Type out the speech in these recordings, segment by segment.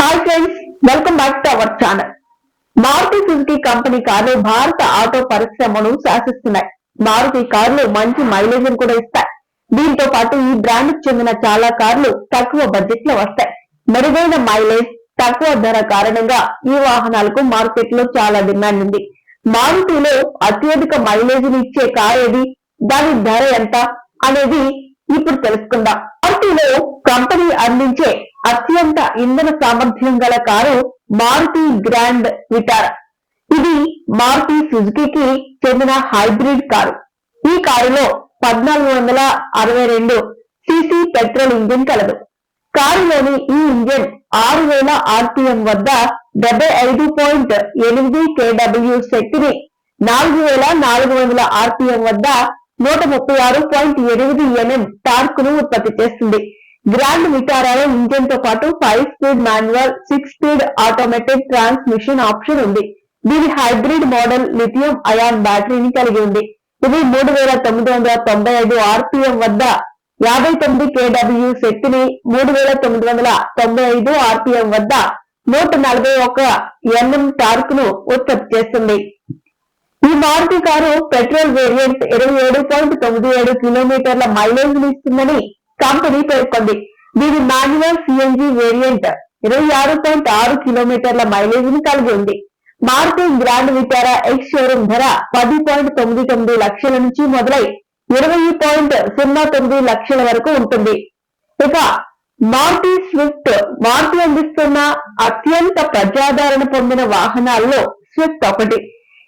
Hi friends welcome back to our channel Maruti Suzuki company కార్లు భారత auto పరిశ్రమను శాసిస్తున్నాయి. మారుతి కార్లు మంచి మైలేజ్ కూడా ఇస్తాయి. దీంతో పాటు ఈ బ్రాండ్ చెందిన చాలా కార్లు తక్కువ బడ్జెట్లో వస్తాయి. మెరుగైన మైలేజ్ తక్కువ ధర కారణంగా ఈ వాహనాలకు మార్కెట్లో చాలా డిమాండ్ ఉంది. మారుతిలో అత్యధిక మైలేజ్ ఇచ్చే కార్ ఏది? దాని ధర ఎంత? అనేది ఇప్పుడు తెలుసుకుందాం. మారుతిలో కంపెనీ అందించే అత్యంత ఇంధన సామర్థ్యం గల కారు మారుతి గ్రాండ్ విటార్. ఇది మారుతి సుజుకి చెందిన హైబ్రిడ్ కారు. ఈ కారులో పద్నాలుగు వందల అరవై రెండు సిసి పెట్రోల్ ఇంజిన్ కలదు. కారులోని ఈ ఇంజిన్ ఆరు వేల ఆర్పిఎం వద్ద డెబ్బై ఐదు పాయింట్ ఎనిమిది కేడబ్ల్యూ శక్తిని నాలుగు వేల నాలుగు వందల ఆర్పిఎం వద్ద నూట ముప్పై ఆరు పాయింట్ ఎనిమిది ఎన్ఎం టార్క్ను ఉత్పత్తి చేస్తుంది. గ్రాండ్ విటారాలో ఇంజన్తో పాటు five speed manual six speed automatic transmission option ఉంది. దీని హైబ్రిడ్ మోడల్ లిథియం అయాన్ బ్యాటరీని కలిగి ఉంది. ఇది మూడు వేల తొమ్మిది వందల తొంభై ఐదు ఆర్పిఎం వద్ద యాభై తొమ్మిది కేడబ్ల్యూ శక్తిని మూడు వేల తొమ్మిది వందల తొంభై ఐదు ఆర్పిఎం వద్ద నూట నలభై ఒక ఎన్ఎం టార్క్ను ఉత్పత్తి చేస్తుంది. ఈ మారుతి కారు పెట్రోల్ వేరియంట్ ఇరవై ఏడు పాయింట్ తొమ్మిది ఏడు కిలోమీటర్ల మైలేజ్ ఇస్తుందని కంపెనీ పేర్కొంది. దీని మాన్యువల్ సిఎన్జి వేరియంట్ ఇరవై ఆరు పాయింట్ ఆరు కిలోమీటర్ల మైలేజ్ని కలిగి ఉంది. Maruti grand Vitara ex showroom ధర పది పాయింట్ తొమ్మిది తొమ్మిది లక్షల నుంచి మొదలై ఇరవై పాయింట్ సున్నా తొమ్మిది లక్షల వరకు ఉంటుంది. ఇక మారుతి స్విఫ్ట్ మారుతి అందిస్తున్న అత్యంత ప్రజాదరణ పొందిన వాహనాల్లో స్విఫ్ట్ ఒకటి.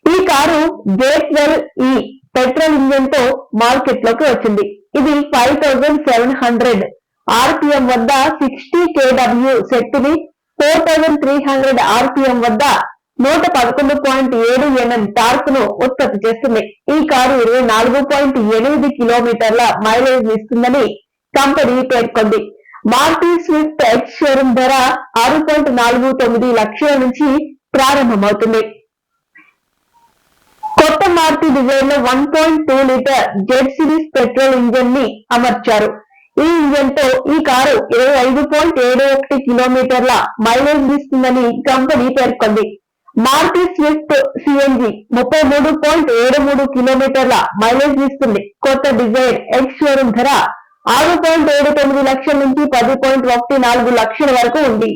ఈ కారు గేట్వెల్ ఈ పెట్రోల్ ఇంజిన్తో మార్కెట్లోకి వచ్చింది. ఇది five thousand seven hundred. RPM వద్ద సిక్స్టీ కేడబ్ల్యూ శక్తిని four thousand three hundred RPM వద్ద నూట పదకొండు పాయింట్ ఏడు ఎన్ఎం టార్క్ను ఉత్పత్తి చేస్తుంది. ఈ కారు ఇరవై నాలుగు పాయింట్ ఎనిమిది కిలోమీటర్ల మైలేజ్ ఇస్తుందని కంపెనీ పేర్కొంది. మార్టి స్విఫ్ట్ ఎక్స్ షోరూమ్ ధర ఆరు పాయింట్ నాలుగు తొమ్మిది లక్షల నుంచి ప్రారంభమవుతుంది. కొత్త డిజైన్లో one point two litre Z series petrol ఇంజన్ని అమర్చారు. ఈ ఇంజన్తో ఈ కారు ఇరవై ఐదు పాయింట్ ఏడు ఒకటి కిలోమీటర్ల మైలేజ్ ఇస్తుందని కంపెనీ పేర్కొంది. మార్టి స్విఫ్ట్ సిఎన్జి ముప్పై మూడు పాయింట్ ఏడు మూడు కిలోమీటర్ల మైలేజ్ ఇస్తుంది. కొత్త డిజైన్ ఎక్స్ షోరూమ్ ధర ఆరు పాయింట్ ఏడు తొమ్మిది లక్షల నుంచి పది పాయింట్ ఒకటి నాలుగు లక్షల వరకు ఉంది.